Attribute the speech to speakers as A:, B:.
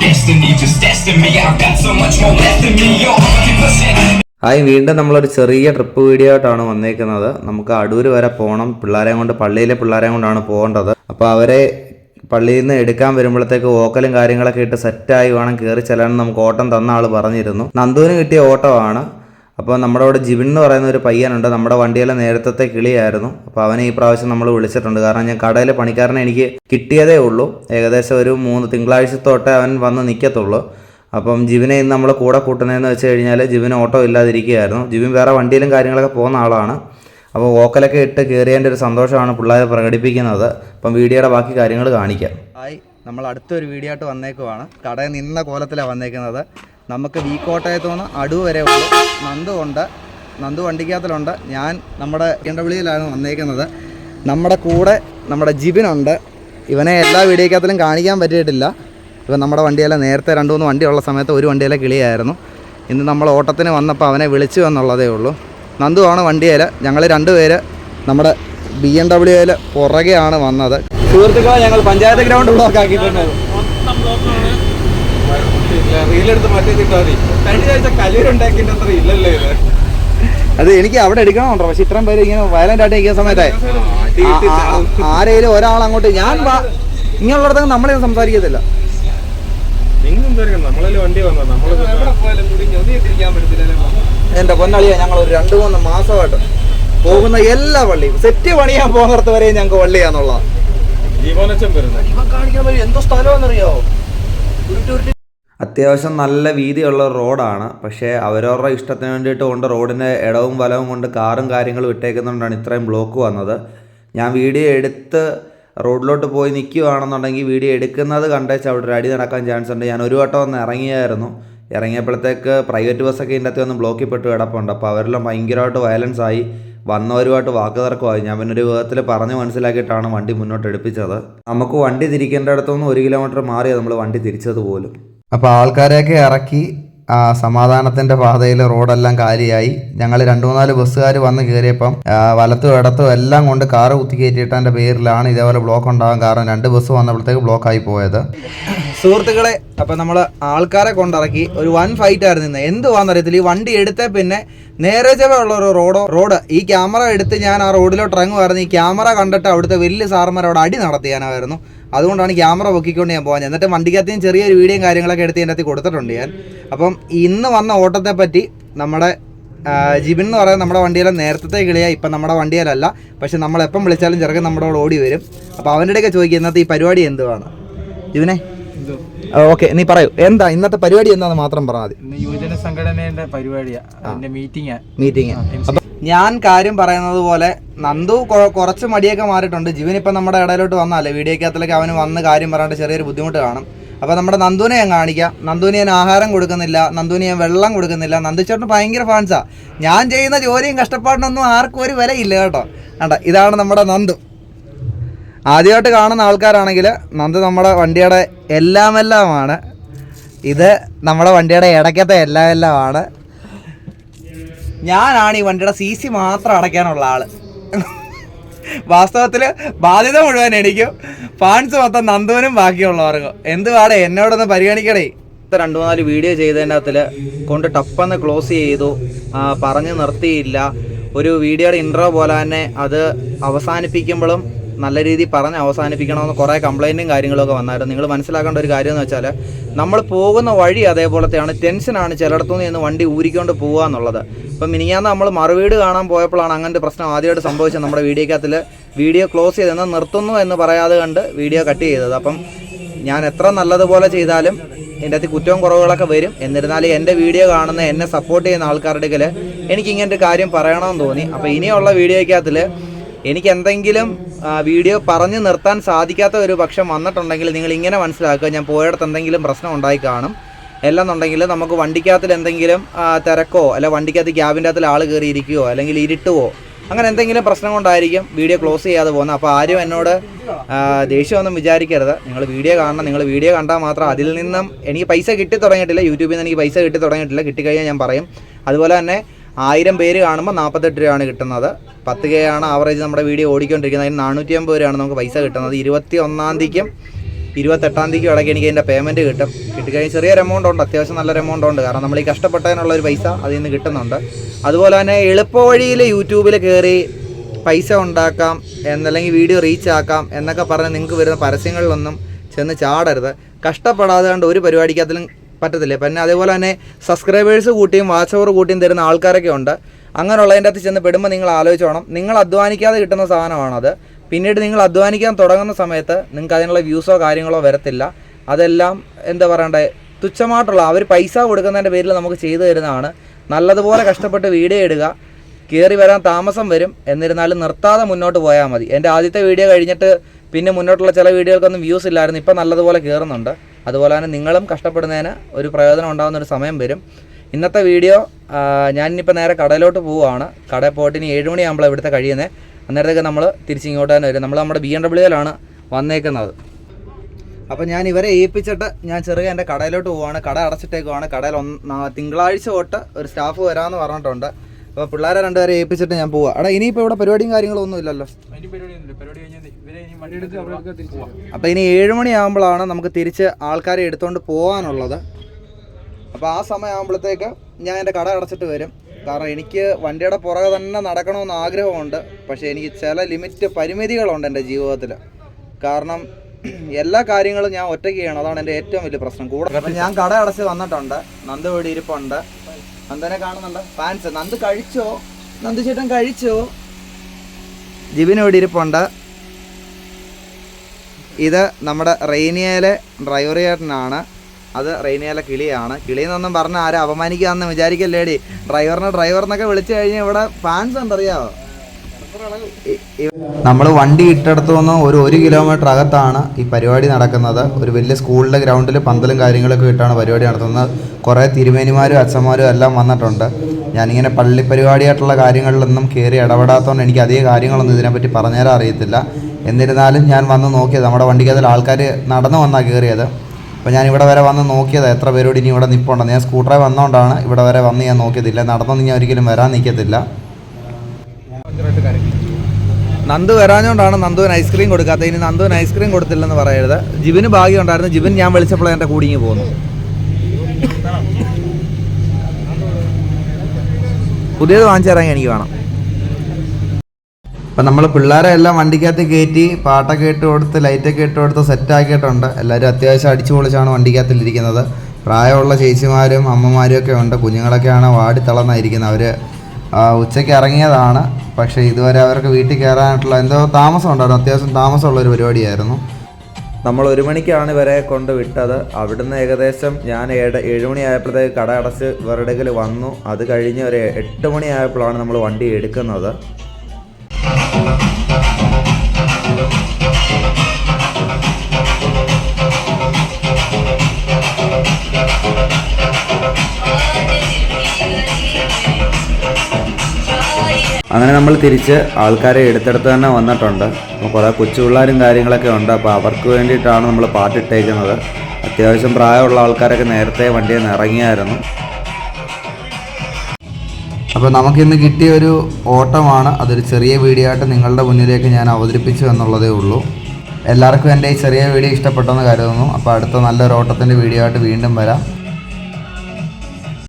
A: just me. Got so much more me. You're 100%.
B: Hi വീണ്ടും നമ്മളൊരു ചെറിയ ട്രിപ്പ് വീഡിയോ ആയിട്ടാണ് വന്നേക്കുന്നത് നമുക്ക് അടൂർ വരെ പോകണം പിള്ളേരെ കൊണ്ട് പള്ളിയിലെ പിള്ളേരെ കൊണ്ടാണ് പോകേണ്ടത് അപ്പോൾ അവരെ പള്ളിയിൽ നിന്ന് എടുക്കാൻ വരുമ്പോഴത്തേക്ക് ഓക്കലും കാര്യങ്ങളൊക്കെ ഇട്ട് സെറ്റായി വേണം കയറി ചെല്ലാൻ നമുക്ക് ഓട്ടം തന്ന ആൾ പറഞ്ഞിരുന്നു നന്ദുവിന് കിട്ടിയ ഓട്ടമാണ് അപ്പോൾ നമ്മുടെ അവിടെ ജിബിൻ എന്ന് പറയുന്ന ഒരു പയ്യനുണ്ട്. നമ്മുടെ വണ്ടിയിലെ നേരത്തെ കിളിയായിരുന്നു. അപ്പോൾ അവനെ ഈ പ്രാവശ്യം നമ്മൾ വിളിച്ചിട്ടുണ്ട്. കാരണം ഞാൻ കടയിലെ പണിക്കാരനെ എനിക്ക് കിട്ടിയതേ ഉള്ളൂ. ഏകദേശം ഒരു മൂന്ന് തിങ്കളാഴ്ച തൊട്ടേ അവൻ വന്ന് നിൽക്കത്തുള്ളൂ അപ്പം ജിബിനെ ഇന്ന് നമ്മൾ കൂടെ കൂട്ടുന്നതെന്ന് വെച്ച് കഴിഞ്ഞാൽ ജിബിന് ഓട്ടോ ഇല്ലാതിരിക്കുകയായിരുന്നു. ജിബിൻ വേറെ വണ്ടിയിലും കാര്യങ്ങളൊക്കെ പോകുന്ന ആളാണ്. അപ്പോൾ ഓക്കലൊക്കെ ഇട്ട് കയറിയതിന്റെ ഒരു സന്തോഷമാണ് പിള്ളേരെ പ്രകടിപ്പിക്കുന്നത്. അപ്പം വീഡിയോയുടെ ബാക്കി കാര്യങ്ങൾ കാണിക്കാം. ഹായ്. നമ്മൾ അടുത്തൊരു വീഡിയോ ആയിട്ട് വന്നേക്കുവാണ്. കടയിൽ നിന്ന കോലത്തിലാണ് വന്നേക്കുന്നത്. നമുക്ക് വി കോട്ടയത്തു നിന്ന് അടു വരെ ഉള്ളു. നന്ദു ഉണ്ട്. നന്ദു വണ്ടിക്കകത്തിലുണ്ട്. ഞാൻ നമ്മുടെ ഇടവിളിയിലാണ് വന്നേക്കുന്നത്. നമ്മുടെ കൂടെ നമ്മുടെ ജിബിനുണ്ട് ഇവനെ എല്ലാ വീഡിയോക്കകത്തിലും കാണിക്കാൻ പറ്റിയിട്ടില്ല. ഇപ്പം നമ്മുടെ വണ്ടിയെല്ലാം. നേരത്തെ രണ്ട് മൂന്ന് വണ്ടി ഉള്ള സമയത്ത് ഒരു വണ്ടിയിലെ കിളിയായിരുന്നു. ഇന്ന് നമ്മൾ ഓട്ടത്തിന് വന്നപ്പോൾ അവനെ വിളിച്ചു എന്നുള്ളതേ ഉള്ളൂ. നന്ദുവാണ് വണ്ടിയിൽ. ഞങ്ങൾ രണ്ടുപേര് നമ്മുടെ ബി എം ഡബ്ല്യുയിൽ പുറകെയാണ് വന്നത്. സുഹൃത്തുക്കളെ ഞങ്ങൾ പഞ്ചായത്ത് ഗ്രൗണ്ട് ബ്ലോക്ക് ആക്കിയിട്ടുണ്ട്.
C: റീലെടുത്ത് മാറ്റി കിട്ടാ മതി. കഴിഞ്ഞ ആഴ്ച കല്ലൂരുണ്ടാക്കിന്റെ അത്ര ഇല്ലല്ലോ ഇത്.
B: അത് എനിക്ക് അവിടെ എടുക്കണമുണ്ടോ പക്ഷെ ഇത്രയും പേര് ഇങ്ങനെ വയലന്റ് ആയിട്ട് നിൽക്കുന്ന സമയത്തെ ആരെങ്കിലും ഒരാൾ അങ്ങോട്ട് ഞാൻ ഇങ്ങനെയുള്ള ഇങ്ങനെയുള്ളിടത്തൊക്കെ നമ്മളെ സംസാരിക്കത്തില്ല എന്റെ പൊന്നളിയ ഞങ്ങൾ ഒരു രണ്ടു മൂന്ന് മാസമായിട്ട് പോകുന്ന എല്ലാ പള്ളിയും. സെറ്റ് പണിയാൻ പോകുന്നിടത്ത് വരെ ഞങ്ങൾക്ക് വള്ളിയാന്നുള്ള
C: ജീവനച്ചൻ വരുന്നത്.
B: ഇവൻ കാണിക്കാൻ വഴി എന്തോ സ്ഥലമെന്നറിയോ അത്യാവശ്യം നല്ല വീതിയുള്ള റോഡാണ്. പക്ഷേ അവരവരുടെ ഇഷ്ടത്തിന് വേണ്ടിയിട്ട് കൊണ്ട് റോഡിന്റെ ഇടവും വലവും കൊണ്ട് കാറും കാര്യങ്ങളും ഇട്ടേക്കുന്നതുകൊണ്ടാണ് ഇത്രയും ബ്ലോക്ക് വന്നത്. ഞാൻ വീഡിയോ എടുത്ത് റോഡിലോട്ട് പോയി നിൽക്കുകയാണെന്നുണ്ടെങ്കിൽ വീഡിയോ എടുക്കുന്നത് കണ്ടേച്ച് അവിടെ ഒരു അടി നടക്കാൻ ചാൻസ് ഉണ്ട്. ഞാൻ ഒരു വട്ടം ഒന്ന് ഇറങ്ങിയായിരുന്നു. ഇറങ്ങിയപ്പോഴത്തേക്ക് പ്രൈവറ്റ് ബസ്സൊക്കെ ഇതിന്റെ അകത്ത് ഒന്ന് ബ്ലോക്കിൽ പെട്ട് കിടപ്പുണ്ട്. അപ്പോൾ അവരെല്ലാം ഭയങ്കരമായിട്ട് വയലൻസ് ആയി. വന്നവരുമായിട്ട് വാക്ക് തർക്കമായി ഞാൻ പിന്നെ ഒരു വിധത്തിൽ പറഞ്ഞ് മനസ്സിലാക്കിയിട്ടാണ് വണ്ടി മുന്നോട്ട് എടുപ്പിച്ചത്. നമുക്ക് വണ്ടി തിരിക്കേണ്ടയിടത്തുനിന്ന് ഒരു കിലോമീറ്റർ മാറിയാണ് നമ്മൾ വണ്ടി തിരിച്ചത് പോലും. അപ്പോൾ ആൾക്കാരെയൊക്കെ ഇറക്കി ആ സമാധാനത്തിന്റെ പാതയിൽ റോഡെല്ലാം കാലിയായി. ഞങ്ങൾ രണ്ട് മൂന്നാൽ ബസ്സുകാർ വന്ന് കയറിയപ്പം വലത്തും ഇടത്തും എല്ലാം കൊണ്ട് കാറ് കുത്തി കയറ്റിയിട്ടതിന്റെ പേരിലാണ് ഇതേപോലെ ബ്ലോക്ക് ഉണ്ടാകാൻ കാരണം രണ്ട് ബസ് വന്നപ്പോഴത്തേക്ക് ബ്ലോക്കായി പോയത്. സുഹൃത്തുക്കളെ അപ്പം നമ്മൾ ആൾക്കാരെ കൊണ്ടിറക്കി ഒരു വൺ ഫൈറ്റ് ആയിരുന്നു ഇന്ന്. എന്തുവാന്നറിയത്തില്ല ഈ വണ്ടി എടുത്തേ പിന്നെ നേരെ ഉള്ള ഒരു റോഡോ റോഡ്. ഈ ക്യാമറ എടുത്ത് ഞാൻ ആ റോഡിലോട്ട് ഇറങ്ങുമായിരുന്നു ഈ ക്യാമറ കണ്ടിട്ട് അവിടുത്തെ വലിയ സാറന്മാർ അടി നടത്തിയാനായിരുന്നു. അതുകൊണ്ടാണ് ക്യാമറ പൊക്കിക്കൊണ്ട് ഞാൻ പോകാൻ എന്നിട്ട് വണ്ടിക്കകത്ത് ചെറിയൊരു വീഡിയോയും കാര്യങ്ങളൊക്കെ എടുത്ത് എന്റെ അകത്ത് കൊടുത്തിട്ടുണ്ട് ഞാൻ. അപ്പം ഇന്ന് വന്ന ഓട്ടത്തെ പറ്റി നമ്മുടെ ജിബിൻ എന്ന് പറയുന്നത് നമ്മുടെ വണ്ടിയിലെ നേരത്തെ കിളിയാ ഇപ്പം നമ്മുടെ വണ്ടിയിലല്ല. പക്ഷെ നമ്മൾ എപ്പം വിളിച്ചാലും ചെറുക്കൻ നമ്മുടെ അവിടെ ഓടി വരും. അപ്പോൾ അവന്റെ ഇടയ്ക്ക് ചോദിക്കുക ഇന്നത്തെ ഈ പരിപാടി എന്തുവാണ്? ജിബിനെ? ഓക്കെ നീ പറയൂ. എന്താ ഇന്നത്തെ പരിപാടി എന്താണെന്ന് മാത്രം പറഞ്ഞാൽ മതി
C: യുവജന സംഘടനയുടെ പരിപാടിയാ. അതിന്റെ മീറ്റിംഗ്
B: മീറ്റിംഗ് അപ്പൊ ഞാൻ കാര്യം പറയുന്നത് പോലെ നന്ദു കുറച്ച് മടിയൊക്കെ മാറിയിട്ടുണ്ട്. ജീവൻ ഇപ്പം നമ്മുടെ ഇടയിലോട്ട് വന്നാലേ വീഡിയോക്കകത്തിലേക്ക് അവന് വന്ന് കാര്യം പറയാണ്ട് ചെറിയൊരു ബുദ്ധിമുട്ട് കാണും. അപ്പോൾ നമ്മുടെ നന്ദുവിനെ ഞാൻ കാണിക്കാം. നന്ദുവിന് ഞാൻ ആഹാരം കൊടുക്കുന്നില്ല. നന്ദുവിന് ഞാൻ വെള്ളം കൊടുക്കുന്നില്ല. നന്ദുച്ചേട്ടൻ ഭയങ്കര ഫാൻസാണ് ഞാൻ ചെയ്യുന്ന ജോലിയും കഷ്ടപ്പാടിനൊന്നും ആർക്കും ഒരു വിലയില്ല കേട്ടോ. കണ്ട ഇതാണ് നമ്മുടെ നന്ദു. ആദ്യമായിട്ട് കാണുന്ന ആൾക്കാരാണെങ്കിൽ നന്ദു നമ്മുടെ വണ്ടിയുടെ എല്ലാമെല്ലാമാണ്. ഇത് നമ്മുടെ വണ്ടിയുടെ ഇടയ്ക്കത്തെ എല്ലാം എല്ലാമാണ് ഞാനാണ് ഈ വണ്ടിയുടെ സി സി മാത്രം അടയ്ക്കാനുള്ള ആൾ. വാസ്തവത്തിൽ ബാധ്യത മുഴുവൻ എനിക്കും. ഫാൻസ് മൊത്തം നന്ദുവിനും ബാക്കിയുള്ളവർക്കും. എന്തുവാടേ എന്നോടൊന്ന് പരിഗണിക്കടേ. രണ്ട് മൂന്നാൽ വീഡിയോ ചെയ്തതിന്റെ അകത്തിൽ കൊണ്ട് ടപ്പെന്ന് ക്ലോസ് ചെയ്തു. പറഞ്ഞ് നിർത്തിയില്ല. ഒരു വീഡിയോയുടെ ഇൻട്രോ പോലെ തന്നെ അത് അവസാനിപ്പിക്കുമ്പോഴും നല്ല രീതിയിൽ പറഞ്ഞ് അവസാനിപ്പിക്കണമെന്ന് കുറേ കംപ്ലൈന്റും കാര്യങ്ങളൊക്കെ വന്നായിരുന്നു. നിങ്ങൾ മനസ്സിലാക്കേണ്ട ഒരു കാര്യം എന്ന് വെച്ചാൽ നമ്മൾ പോകുന്ന വഴി അതേപോലത്തെയാണ്. ടെൻഷനാണ് ചിലയിടത്തുനിന്ന് നിന്ന് വണ്ടി ഊരിക്കൊണ്ട് പോകുക എന്നുള്ളത്. ഇപ്പം മിനിഞ്ഞാന്ന് നമ്മൾ മറുവീട് കാണാൻ പോയപ്പോഴാണ് അങ്ങനത്തെ പ്രശ്നം ആദ്യമായിട്ട് സംഭവിച്ചത് നമ്മുടെ വീഡിയോക്കകത്തിൽ വീഡിയോ ക്ലോസ് ചെയ്തെന്ന് നിർത്തുന്നു എന്ന് പറയാതെ കണ്ട് വീഡിയോ കട്ട് ചെയ്തത്. അപ്പം ഞാൻ എത്ര നല്ലതുപോലെ ചെയ്താലും എന്റെ അകത്ത് കുറ്റവും കുറവുകളൊക്കെ വരും. എന്നിരുന്നാലും എന്റെ വീഡിയോ കാണുന്ന എന്നെ സപ്പോർട്ട് ചെയ്യുന്ന ആൾക്കാരുടെ എനിക്ക് ഇങ്ങനത്തെ കാര്യം പറയണമെന്ന് തോന്നി. അപ്പോൾ ഇനിയുള്ള വീഡിയോയ്ക്കകത്തിൽ എനിക്ക് എന്തെങ്കിലും വീഡിയോ പറഞ്ഞു നിർത്താൻ സാധിക്കാത്ത ഒരു പക്ഷം വന്നിട്ടുണ്ടെങ്കിൽ നിങ്ങൾ ഇങ്ങനെ മനസ്സിലാക്കുക. ഞാൻ പോയടത്ത് എന്തെങ്കിലും പ്രശ്നം ഉണ്ടായി കാണും. അല്ലെന്നുണ്ടെങ്കിൽ നമുക്ക് വണ്ടിക്കകത്തിൽ എന്തെങ്കിലും തിരക്കോ അല്ല വണ്ടിക്കകത്ത് ക്യാബിന്റെ അകത്തിൽ ആൾ കയറിയിരിക്കുകയോ അല്ലെങ്കിൽ ഇരുട്ടുവോ അങ്ങനെ എന്തെങ്കിലും പ്രശ്നം കൊണ്ടായിരിക്കും വീഡിയോ ക്ലോസ് ചെയ്യാതെ പോകുന്നത്. അപ്പോൾ ആരും എന്നോട് ദേഷ്യമൊന്നും വിചാരിക്കരുത്. നിങ്ങൾ വീഡിയോ കാണണം. നിങ്ങൾ വീഡിയോ കണ്ടാൽ മാത്രം അതിൽ നിന്നും എനിക്ക് പൈസ കിട്ടി തുടങ്ങിയിട്ടില്ല യൂട്യൂബിൽ നിന്ന് എനിക്ക് പൈസ കിട്ടി തുടങ്ങിയിട്ടില്ല കിട്ടിക്കഴിഞ്ഞാൽ ഞാൻ പറയും. അതുപോലെ തന്നെ ആയിരം പേര് കാണുമ്പോൾ നാൽപ്പത്തെട്ട് രൂപയാണ് കിട്ടുന്നത്. പത്ത് കെ ആണ് ആവറേജ് നമ്മുടെ വീഡിയോ ഓടിക്കൊണ്ടിരിക്കുന്നത്. അതിന് നാനൂറ്റി അമ്പത് രൂപയാണ് നമുക്ക് പൈസ കിട്ടുന്നത്. ഇരുപത്തി ഒന്നാം തീയതിക്കും ഇരുപത്തെട്ടാം തീയതിക്കും ഇടയ്ക്ക് എനിക്ക് അതിന്റെ പേയ്മെന്റ് കിട്ടും. കിട്ടിക്കഴിഞ്ഞാൽ ചെറിയൊരു എമൗണ്ട് ഉണ്ട്. അത്യാവശ്യം നല്ലൊരു എമൗണ്ട് ഉണ്ട്. കാരണം നമ്മൾ ഈ കഷ്ടപ്പെട്ടതിനുള്ള ഒരു പൈസ അതിൽ നിന്ന് കിട്ടുന്നുണ്ട്. അതുപോലെ തന്നെ എളുപ്പവഴിയിൽ യൂട്യൂബിൽ കയറി പൈസ ഉണ്ടാക്കാം എന്നല്ലെങ്കിൽ വീഡിയോ റീച്ച് ആക്കാം എന്നൊക്കെ പറഞ്ഞ് നിങ്ങൾക്ക് വരുന്ന പരസ്യങ്ങളിലൊന്നും ചെന്ന് ചാടരുത്. കഷ്ടപ്പെടാതെ കണ്ട് ഒരു പരിപാടിക്കകത്തിലും പറ്റത്തില്ല. പിന്നെ അതേപോലെ തന്നെ സബ്സ്ക്രൈബേഴ്സ് കൂട്ടിയും വാച്ച് കൂട്ടിയും തരുന്ന ആൾക്കാരൊക്കെ ഉണ്ട്. അങ്ങനെയുള്ളതിന്റെ അകത്ത് ചെന്ന് പെടുമ്പോൾ നിങ്ങൾ ആലോചിച്ചോണം. നിങ്ങൾ അധ്വാനിക്കാതെ കിട്ടുന്ന സാധനമാണത്. പിന്നീട് നിങ്ങൾ അധ്വാനിക്കാൻ തുടങ്ങുന്ന സമയത്ത് നിങ്ങൾക്ക് അതിനുള്ള വ്യൂസോ കാര്യങ്ങളോ വരത്തില്ല. അതെല്ലാം എന്താ പറയണ്ടേ? തുച്ഛമായിട്ടുള്ള അവർ പൈസ കൊടുക്കുന്നതിന്റെ പേരിൽ നമുക്ക് ചെയ്തു തരുന്നതാണ്. നല്ലതുപോലെ കഷ്ടപ്പെട്ട് വീഡിയോ ഇടുക. കയറി വരാൻ താമസം വരും. എന്നിരുന്നാലും നിർത്താതെ മുന്നോട്ട് പോയാൽ മതി. എന്റെ ആദ്യത്തെ വീഡിയോ കഴിഞ്ഞിട്ട് പിന്നെ മുന്നോട്ടുള്ള ചില വീഡിയോകൾക്കൊന്നും വ്യൂസ് ഇല്ലായിരുന്നു. ഇപ്പം നല്ലതുപോലെ കയറുന്നുണ്ട് അതുപോലെ തന്നെ നിങ്ങളും കഷ്ടപ്പെടുന്നതിന് ഒരു പ്രയോജനം ഉണ്ടാകുന്ന ഒരു സമയം വരും. ഇന്നത്തെ വീഡിയോ ഞാനിപ്പോൾ നേരെ കടയിലോട്ട് പോവുകയാണ്. കടയിൽ പോയിട്ട് ഇനി ഏഴ് മണിയാകുമ്പോൾ ഇവിടുത്തെ കഴിയുന്നത്. അന്നേരത്തേക്ക് നമ്മൾ തിരിച്ച് ഇങ്ങോട്ട് തന്നെ വരും. നമ്മൾ നമ്മുടെ ബി എം ഡബ്ല്യൂയിലാണ് വന്നേക്കുന്നത്. അപ്പോൾ ഞാൻ ഇവരെ ഏൽപ്പിച്ചിട്ട് ഞാൻ ചെറിയ എന്റെ കടയിലോട്ട് പോവാണ് കട അടച്ചിട്ടേക്കുവാണ്. കടയിൽ ഒന്ന് തിങ്കളാഴ്ച തൊട്ട് ഒരു സ്റ്റാഫ് വരാമെന്ന് പറഞ്ഞിട്ടുണ്ട്. അപ്പോൾ പിള്ളേരെ രണ്ടുപേരെ ഏൽപ്പിച്ചിട്ട് ഞാൻ പോവാം അവിടെ ഇനിയിപ്പോൾ ഇവിടെ പരിപാടിയും കാര്യങ്ങളൊന്നും ഇല്ലല്ലോ. അപ്പോൾ ഇനി ഏഴ് മണിയാകുമ്പോഴാണ് നമുക്ക് തിരിച്ച് ആൾക്കാരെ എടുത്തുകൊണ്ട് പോകാനുള്ളത് അപ്പോൾ ആ സമയമാകുമ്പോഴത്തേക്ക് ഞാൻ എന്റെ കട അടച്ചിട്ട് വരും. കാരണം എനിക്ക് വണ്ടിയുടെ പുറകെ തന്നെ നടക്കണമെന്ന് ആഗ്രഹമുണ്ട്. പക്ഷേ എനിക്ക് ചില ലിമിറ്റ് പരിമിതികളുണ്ട് എന്റെ ജീവിതത്തിൽ. കാരണം എല്ലാ കാര്യങ്ങളും ഞാൻ ഒറ്റയ്ക്ക് ചെയ്യണം അതാണ് എന്റെ ഏറ്റവും വലിയ പ്രശ്നം. കൂടെ ഞാൻ കട അടച്ച് വന്നിട്ടുണ്ട്. നന്ദ് ഇവിടെ ഇരിപ്പുണ്ട്. നന്ദനെ കാണുന്നുണ്ട്. ഫാൻസ് നന്ദ് കഴിച്ചോ? നന്ദ് ചേട്ടൻ കഴിച്ചോ? ജിബിന് ഇവിടെ ഇരിപ്പുണ്ട് ഇത് നമ്മുടെ റെയിനിയയിലെ ഡ്രൈവറിയേട്ടനാണ് അത് റെയിനിയയിലെ കിളിയാണ്. കിളി എന്നൊന്നും പറഞ്ഞ ആരും അപമാനിക്കാന്ന് വിചാരിക്കല്ലേടി? ഡ്രൈവറിനെ എന്നൊക്കെ വിളിച്ചു കഴിഞ്ഞാൽ ഇവിടെ ഫാൻസ് ഉണ്ടറിയാവോ നമ്മൾ വണ്ടി ഇട്ടെടുത്തു നിന്ന് ഒരു ഒരു കിലോമീറ്റർ അകത്താണ് ഈ പരിപാടി നടക്കുന്നത്. ഒരു വലിയ സ്കൂളിന്റെ ഗ്രൗണ്ടിൽ പന്തലും കാര്യങ്ങളൊക്കെ ഇട്ടാണ് പരിപാടി നടത്തുന്നത്. കുറേ തിരുമേനിമാരും അച്ഛന്മാരും എല്ലാം വന്നിട്ടുണ്ട്. ഞാനിങ്ങനെ പള്ളി പരിപാടിയായിട്ടുള്ള കാര്യങ്ങളിലൊന്നും കയറി ഇടപെടാത്തതുകൊണ്ട് എനിക്ക് അധികം കാര്യങ്ങളൊന്നും ഇതിനെപ്പറ്റി പറഞ്ഞുതരാൻ അറിയത്തില്ല. എന്നിരുന്നാലും ഞാൻ വന്ന് നോക്കിയത് നമ്മുടെ വണ്ടിക്കകത്തിൽ ആൾക്കാർ നടന്നു വന്നാണ് കയറിയത് അപ്പോൾ ഞാൻ ഇവിടെ വരെ വന്ന് നോക്കിയത് എത്ര പേരോട് ഇനി ഇവിടെ നിൽപ്പുണ്ടെന്ന് ഞാൻ സ്കൂട്ടറെ വന്നുകൊണ്ടാണ് ഇവിടെ വരെ വന്ന് ഞാൻ നോക്കിയതില്ല. നടന്നൊന്നും ഞാൻ ഒരിക്കലും വരാൻ നിൽക്കത്തില്ല. നന്ദു വരാഞ്ഞുകൊണ്ടാണ് നന്ദുവിന് ഐസ്ക്രീം കൊടുക്കാത്തത്. ഇനി നന്ദുവിന് ഐസ്ക്രീം കൊടുത്തില്ലെന്ന് പറയരുത്. ജിബിന് ഭാഗ്യം ഉണ്ടായിരുന്നു. ജിബിൻ ഞാൻ വിളിച്ചപ്പോൾ എന്റെ കൂടിങ്ങി പോന്നു പുതിയത് വാങ്ങിച്ചു തരാൻ എനിക്ക് വേണം. അപ്പം നമ്മൾ പിള്ളേരെ എല്ലാം വണ്ടിക്കകത്ത് കയറ്റി പാട്ടൊക്കെ ഇട്ട് കൊടുത്ത് ലൈറ്റൊക്കെ ഇട്ട് കൊടുത്ത് സെറ്റാക്കിയിട്ടുണ്ട് എല്ലാവരും അത്യാവശ്യം അടിച്ചു പൊളിച്ചാണ് വണ്ടിക്കകത്തിലിരിക്കുന്നത് പ്രായമുള്ള ചേച്ചിമാരും അമ്മമാരും ഒക്കെ ഉണ്ട്. കുഞ്ഞുങ്ങളൊക്കെയാണ് വാടി തളർന്നായിരിക്കുന്നത്. അവർ ഉച്ചയ്ക്ക് ഇറങ്ങിയതാണ്. പക്ഷേ ഇതുവരെ അവർക്ക് വീട്ടിൽ കയറാനായിട്ടുള്ള എന്തോ താമസം ഉണ്ടായിരുന്നു. അത്യാവശ്യം താമസമുള്ള ഒരു പരിപാടിയായിരുന്നു. നമ്മൾ ഒരു മണിക്കാണ് ഇവരെ കൊണ്ട് വിട്ടത്. അവിടുന്ന് ഏകദേശം ഞാൻ ഏഴ് ഏഴ് മണിയായപ്പോഴത്തേക്ക് കട അടച്ച് ഇവരുടെ വന്നു. അത് കഴിഞ്ഞ് ഒരു എട്ട് മണിയായപ്പോഴാണ് നമ്മൾ വണ്ടി എടുക്കുന്നത്. അങ്ങനെ നമ്മൾ തിരിച്ച് ആൾക്കാരെ എടുത്തെടുത്ത് തന്നെ വന്നിട്ടുണ്ട്. അപ്പോൾ കുറേ കൊച്ചു പിള്ളേരും കാര്യങ്ങളൊക്കെ ഉണ്ട്. അപ്പോൾ അവർക്ക് വേണ്ടിയിട്ടാണ് നമ്മൾ പാട്ടിട്ടേക്കുന്നത് അത്യാവശ്യം പ്രായമുള്ള ആൾക്കാരൊക്കെ നേരത്തെ വണ്ടിയിൽ നിന്ന് ഇറങ്ങിയായിരുന്നു. അപ്പോൾ നമുക്കിന്ന് കിട്ടിയ ഒരു ഓട്ടമാണ്. അതൊരു ചെറിയ വീഡിയോ ആയിട്ട് നിങ്ങളുടെ മുന്നിലേക്ക് ഞാൻ അവതരിപ്പിച്ചു എന്നുള്ളതേ ഉള്ളൂ. എല്ലാവർക്കും എന്റെ ഈ ചെറിയ വീഡിയോ ഇഷ്ടപ്പെട്ടെന്ന് കരുതുന്നു. അപ്പോൾ അടുത്ത നല്ലൊരു ഓട്ടത്തിന്റെ വീഡിയോ ആയിട്ട് വീണ്ടും വരാം.